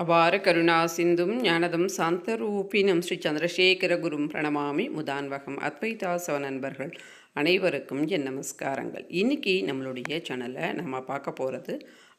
அபார கருணா சிந்தும் ஞானதம் சாந்தரூபினம் ஸ்ரீ சந்திரசேகர குரும் பிரணமாமி முதான்வகம் அத்வைதாசவ நண்பர்கள் அனைவருக்கும் என் நமஸ்காரங்கள். இன்னைக்கு நம்மளுடைய சேனலை நம்ம பார்க்க போகிறது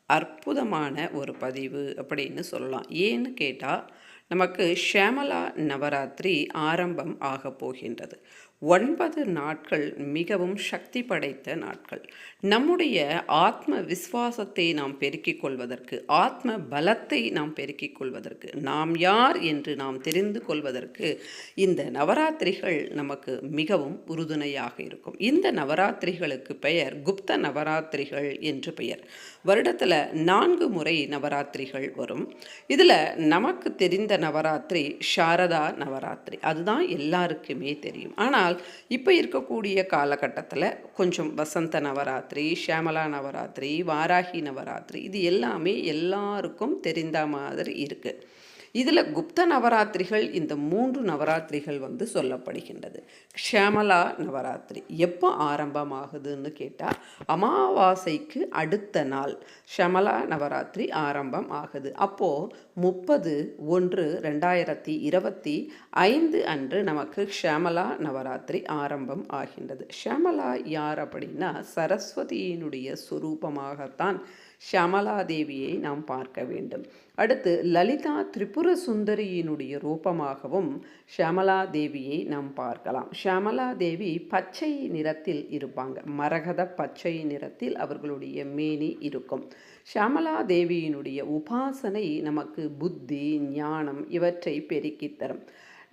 அற்புதமான ஒரு பதிவு அப்படின்னு சொல்லலாம். ஏன்னு கேட்டால் நமக்கு ஷியாமலா நவராத்திரி ஆரம்பம் ஆக போகின்றது. ஒன்பது நாட்கள் மிகவும் சக்தி படைத்த நாட்கள். நம்முடைய ஆத்ம விஸ்வாசத்தை நாம் பெருக்கிக் கொள்வதற்கு ஆத்ம பலத்தை நாம் பெருக்கிக் கொள்வதற்கு நாம் யார் என்று நாம் தெரிந்து கொள்வதற்கு இந்த நவராத்திரிகள் நமக்கு மிகவும் உறுதுணையாக இருக்கும். இந்த நவராத்திரிகளுக்கு பெயர் குப்த நவராத்திரிகள் என்று பெயர். வருடத்தில் நான்கு முறை நவராத்திரிகள் வரும். இதில் நமக்கு தெரிந்த நவராத்திரி சாரதா நவராத்திரி. அதுதான் எல்லாருக்குமே தெரியும். ஆனால் இப்போ இருக்கக்கூடிய காலகட்டத்தில் கொஞ்சம் வசந்த நவராத்திரி ஷியாமலா நவராத்திரி வாராகி நவராத்திரி இது எல்லாமே எல்லாருக்கும் தெரிந்த மாதிரி இருக்குது இதில் குப்த நவராத்திரிகள் இந்த மூன்று நவராத்திரிகள் வந்து சொல்லப்படுகின்றது. க்ஷமலா நவராத்திரி எப்போ ஆரம்பமாகுதுன்னு கேட்டால் அமாவாசைக்கு அடுத்த நாள் ஷமலா நவராத்திரி ஆரம்பம் ஆகுது. அப்போது முப்பது ஒன்று ரெண்டாயிரத்தி இருபத்தி ஐந்து அன்று நமக்கு ஷமலா நவராத்திரி ஆரம்பம் ஆகின்றது. ஷமலா யார் அப்படின்னா சரஸ்வதியினுடைய சுரூபமாகத்தான் ஷியாமலா தேவியை நாம் பார்க்க வேண்டும். அடுத்து லலிதா திரிபுர சுந்தரியினுடைய ரூபமாகவும் ஷியாமலா தேவியை நாம் பார்க்கலாம். ஷமலா தேவி பச்சை நிறத்தில் இருப்பாங்க. மரகத பச்சை நிறத்தில் அவர்களுடைய மேனி இருக்கும். ஷமலா தேவியினுடைய உபாசனை நமக்கு புத்தி ஞானம் இவற்றை பெருக்கித் தரும்.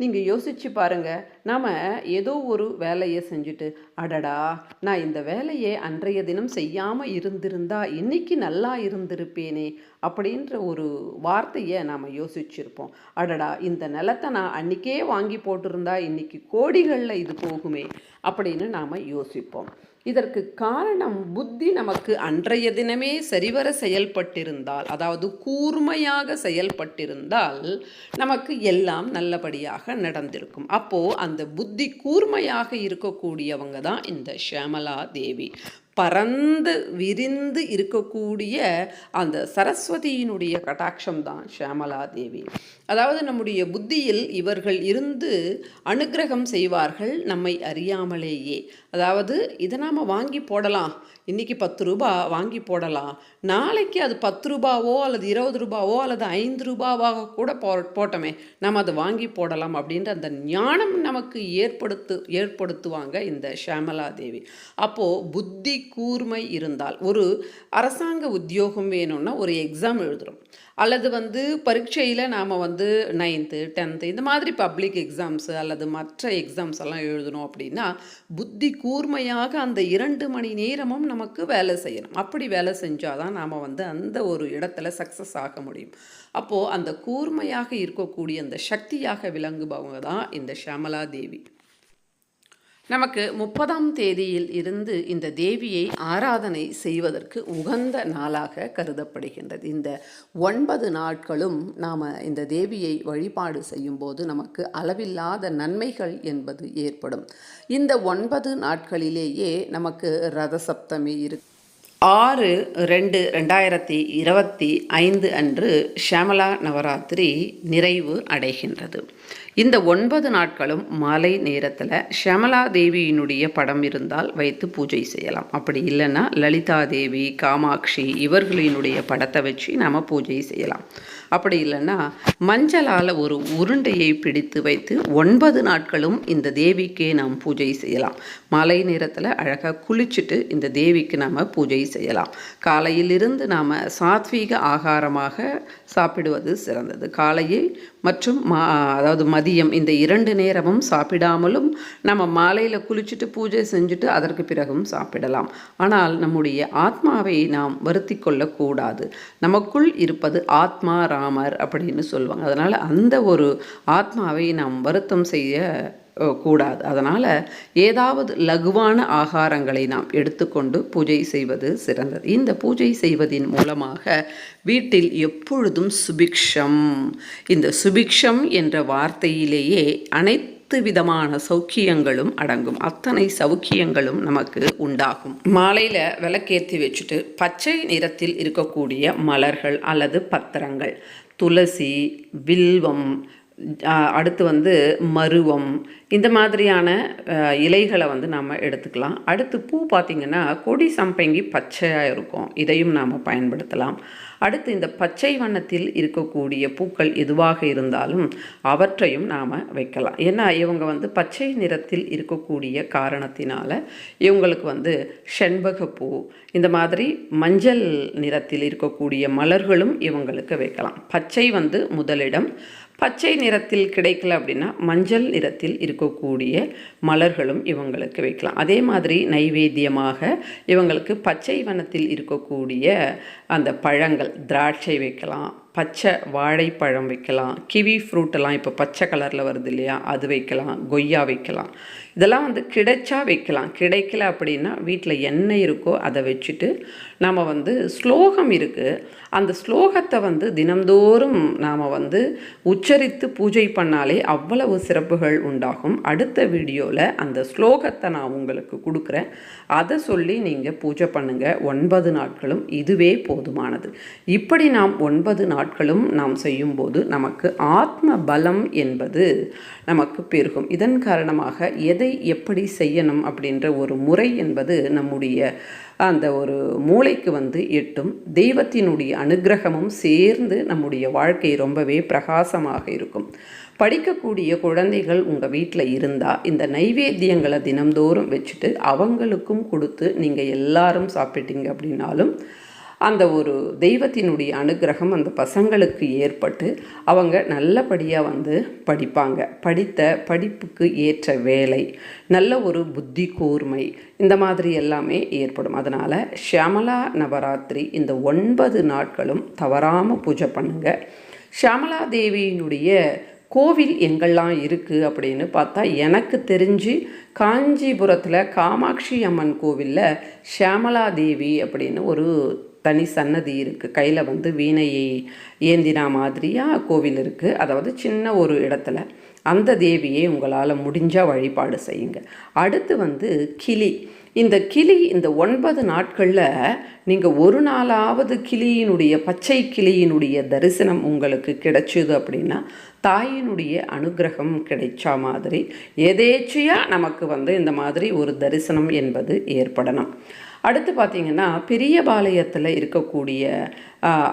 நீங்கள் யோசித்து பாருங்கள் நாம் ஏதோ ஒரு வேலையை செஞ்சுட்டு அடடா நான் இந்த வேலையை அன்றைய தினம் செய்யாமல் இருந்திருந்தா இன்னைக்கு நல்லா இருந்திருப்பேனே அப்படின்ற ஒரு வார்த்தையை நாம் யோசிச்சிருப்போம். அடடா இந்த நிலத்தை நான் அன்றைக்கே வாங்கி போட்டிருந்தா இன்னைக்கு கோடிகளில் இது போகுமே அப்படின்னு நாம் யோசிப்போம். இதற்கு காரணம் புத்தி நமக்கு அன்றைய தினமே சரிவர செயல்பட்டிருந்தால் அதாவது கூர்மையாக செயல்பட்டிருந்தால் நமக்கு எல்லாம் நல்லபடியாக நடந்திருக்கும். அப்போது அந்த புத்தி கூர்மையாக இருக்கக்கூடியவங்க தான் இந்த ஷியாமலா தேவி. பறந்து விரிந்து இருக்கக்கூடிய அந்த சரஸ்வதியினுடைய கட்டாட்சம் தான் ஷியாமலா தேவி. அதாவது நம்முடைய புத்தியில் இவர்கள் இருந்து அனுக்கிரகம் செய்வார்கள் நம்மை அறியாமலேயே. அதாவது இதை நாம் வாங்கி போடலாம். இன்றைக்கி பத்து ரூபா வாங்கி போடலாம். நாளைக்கு அது பத்து ரூபாவோ அல்லது இருபது ரூபாவோ அல்லது ஐந்து ரூபாவாக கூட போ போட்டோமே. நம்ம அதை வாங்கி போடலாம் அப்படின்ற அந்த ஞானம் நமக்கு ஏற்படுத்து ஏற்படுத்துவாங்க இந்த ஷியாமலா தேவி. அப்போது புத்தி கூர்மை இருந்தால் ஒரு அரசாங்க உத்தியோகம் வேணும்னா ஒரு எக்ஸாம் எழுதுகிறோம் அல்லது வந்து பரீட்சையில் நாம் வந்து நைன்த்து டென்த்து இந்த மாதிரி பப்ளிக் எக்ஸாம்ஸு அல்லது மற்ற எக்ஸாம்ஸ் எல்லாம் எழுதணும் அப்படின்னா புத்தி கூர்மையாக அந்த இரண்டு மணி நேரமும் நமக்கு வேலை செய்யணும். அப்படி வேலை செஞ்சால் தான் நாம் வந்து அந்த ஒரு இடத்துல சக்ஸஸ் ஆக முடியும். அப்போது அந்த கூர்மையாக இருக்கக்கூடிய அந்த சக்தியாக விளங்குபவங்க தான் இந்த ஷியாமலா தேவி. நமக்கு முப்பதாம் தேதியில் இருந்து இந்த தேவியை ஆராதனை செய்வதற்கு உகந்த நாளாக கருதப்படுகின்றது. இந்த ஒன்பது நாட்களும் நாம் இந்த தேவியை வழிபாடு செய்யும்போது நமக்கு அளவில்லாத நன்மைகள் என்பது ஏற்படும். இந்த ஒன்பது நாட்களிலேயே நமக்கு ரத சப்தமி இருக்கு ஆறு ரெண்டு ரெண்டாயிரத்தி இருபத்தி ஐந்து அன்று ஷியாமலா நவராத்திரி நிறைவு அடைகின்றது. இந்த ஒன்பது நாட்களும் மாலை நேரத்தில் ஷமலா தேவியினுடைய படம் இருந்தால் வைத்து பூஜை செய்யலாம். அப்படி இல்லைன்னா லலிதா தேவி காமாட்சி இவர்களினுடைய படத்தை வச்சு நாம் பூஜை செய்யலாம். அப்படி இல்லைன்னா மஞ்சளால் ஒரு உருண்டையை பிடித்து வைத்து ஒன்பது நாட்களும் இந்த தேவிக்கே நாம் பூஜை செய்யலாம். மாலை நேரத்தில் அழகாக குளிச்சுட்டு இந்த தேவிக்கு நாம் பூஜை செய்யலாம். காலையிலிருந்து நாம் சாத்வீக ஆகாரமாக சாப்பிடுவது சிறந்தது. காலையை மற்றும் மா அதாவது மதியம் இந்த இரண்டு நேரமும் சாப்பிடாமலும் நம்ம மாலையில் குளிச்சுட்டு பூஜை செஞ்சுட்டு அதற்கு பிறகும் சாப்பிடலாம். ஆனால் நம்முடைய ஆத்மாவை நாம் வருத்தி கொள்ளக்கூடாது. நமக்குள் இருப்பது ஆத்மா ராமர் அப்படின்னு சொல்லுவாங்க. அதனால் அந்த ஒரு ஆத்மாவை நாம் வருத்தம் செய்ய கூடாது. அதனால் ஏதாவது லகுவான ஆகாரங்களை நாம் எடுத்துக்கொண்டு பூஜை செய்வது சிறந்தது. இந்த பூஜை செய்வதின் மூலமாக வீட்டில் எப்பொழுதும் சுபிக்ஷம். இந்த சுபிக்ஷம் என்ற வார்த்தையிலேயே அனைத்து விதமான சௌக்கியங்களும் அடங்கும். அத்தனை சௌக்கியங்களும் நமக்கு உண்டாகும். மாலையில் விளக்கேற்றி வச்சுட்டு பச்சை நிறத்தில் இருக்கக்கூடிய மலர்கள் அல்லது பத்திரங்கள் துளசி வில்வம் அடுத்து வந்து மருவம். இந்த மாதிரியான இலைகளை வந்து நாம் எடுத்துக்கலாம். அடுத்து பூ பார்த்திங்கன்னா கொடி சம்பங்கி பச்சையாக இருக்கும். இதையும் நாம் பயன்படுத்தலாம். அடுத்து இந்த பச்சை வண்ணத்தில் இருக்கக்கூடிய பூக்கள் எதுவாக இருந்தாலும் அவற்றையும் நாம் வைக்கலாம். ஏன்னா இவங்க வந்து பச்சை நிறத்தில் இருக்கக்கூடிய காரணத்தினால இவங்களுக்கு வந்து செண்பகப்பூ இந்த மாதிரி மஞ்சள் நிறத்தில் இருக்கக்கூடிய மலர்களும் இவங்களுக்கு வைக்கலாம். பச்சை வந்து முதலிடம் பச்சை நிறத்தில் கிடைக்கல அப்படின்னா மஞ்சள் நிறத்தில் இருக்கக்கூடிய மலர்களும் இவங்களுக்கு வைக்கலாம். அதே மாதிரி நைவேத்தியமாக இவங்களுக்கு பச்சை வனத்தில் இருக்கக்கூடிய அந்த பழங்கள் திராட்சை வைக்கலாம். பச்சை வாழைப்பழம் வைக்கலாம் கிவி ஃப்ரூட்டெல்லாம் இப்போ பச்சை கலரில் வருது இல்லையா அது வைக்கலாம் கொய்யா வைக்கலாம். இதெல்லாம் வந்து கிடைச்சா வைக்கலாம். கிடைக்கல அப்படின்னா வீட்டில் என்ன இருக்கோ அதை வச்சுட்டு நாம் வந்து ஸ்லோகம் இருக்குது அந்த ஸ்லோகத்தை வந்து தினம்தோறும் நாம் வந்து உச்சரித்து பூஜை பண்ணாலே அவ்வளவு சிறப்புகள் உண்டாகும். அடுத்த வீடியோவில் அந்த ஸ்லோகத்தை நான் உங்களுக்கு கொடுக்குறேன். அதை சொல்லி நீங்கள் பூஜை பண்ணுங்கள் ஒன்பது நாட்களும் இதுவே போதுமானது. இப்படி நாம் ஒன்பது நாட்களும் நாம் செய்யும்போது நமக்கு ஆத்ம பலம் என்பது நமக்கு பெருகும். இதன் காரணமாக எதை எப்படி செய்யணும் அப்படின்ற ஒரு முறை என்பது நம்முடைய அந்த ஒரு மூளைக்கு வந்து எட்டும். தெய்வத்தினுடைய அனுக்கிரகமும் சேர்ந்து நம்முடைய வாழ்க்கை ரொம்பவே பிரகாசமாக இருக்கும். படிக்கக்கூடிய குழந்தைகள் உங்கள் வீட்டில் இருந்தால் இந்த நைவேத்தியங்களை தினம்தோறும் வச்சுட்டு அவங்களுக்கும் கொடுத்து நீங்கள் எல்லாரும் சாப்பிட்டீங்க அப்படின்னாலும் அந்த ஒரு தெய்வத்தினுடைய அனுகிரகம் அந்த பசங்களுக்கு ஏற்பட்டு அவங்க நல்லபடியாக வந்து படிப்பாங்க. படித்த படிப்புக்கு ஏற்ற வேலை நல்ல ஒரு புத்தி கூர்மை இந்த மாதிரி எல்லாமே ஏற்படும். அதனால் ஷியாமலா நவராத்திரி இந்த ஒன்பது நாட்களும் தவறாமல் பூஜை பண்ணுங்கள் ஷியாமலா தேவியினுடைய கோவில் எங்கெல்லாம் இருக்குது அப்படின்னு பார்த்தா எனக்கு தெரிஞ்சு காஞ்சிபுரத்தில் காமாட்சி அம்மன் கோவிலில் ஷியாமலா தேவி அப்படின்னு ஒரு தனி சன்னதி இருக்குது கையில் வந்து வீணையை ஏந்தினா மாதிரியாக கோவில் இருக்குது அதாவது சின்ன ஒரு இடத்துல. அந்த தேவியை உங்களால் முடிஞ்சால் வழிபாடு செய்யுங்க. அடுத்து வந்து கிளி. இந்த கிளி இந்த ஒன்பது நாட்களில் நீங்கள் ஒரு நாளாவது கிளியினுடைய பச்சை கிளியினுடைய தரிசனம் உங்களுக்கு கிடைச்சிது அப்படின்னா தாயினுடைய அனுகிரகம் கிடைச்சா மாதிரி எதேச்சையாக நமக்கு வந்து இந்த மாதிரி ஒரு தரிசனம் என்பது ஏற்படணும். அடுத்து பார்த்திங்கன்னா பெரியபாளையத்தில் இருக்கக்கூடிய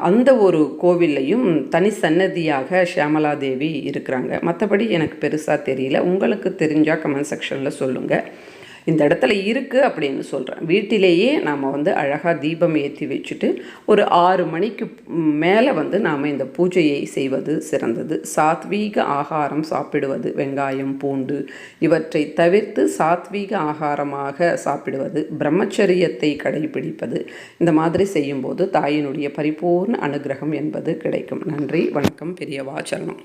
அந்த ஒரு கோவில்லையும் தனி சன்னதியாக ஷியாமலா தேவி இருக்கிறாங்க. மற்றபடி எனக்கு பெருசாக தெரியல. உங்களுக்கு தெரிஞ்சால் கமெண்ட் செக்ஷனில் சொல்லுங்கள் இந்த இடத்துல இருக்குது அப்படின்னு சொல்கிறேன் வீட்டிலேயே நாம் வந்து அழகாக தீபம் ஏற்றி வச்சுட்டு ஒரு ஆறு மணிக்கு மேலே வந்து நாம் இந்த பூஜையை செய்வது சிறந்தது. சாத்வீக ஆகாரம் சாப்பிடுவது வெங்காயம் பூண்டு இவற்றை தவிர்த்து சாத்வீக ஆகாரமாக சாப்பிடுவது பிரம்மச்சரியத்தை கடைபிடிப்பது இந்த மாதிரி செய்யும்போது தாயினுடைய பரிபூர்ண அனுகிரகம் என்பது கிடைக்கும். நன்றி வணக்கம் பெரியவா சரணம்.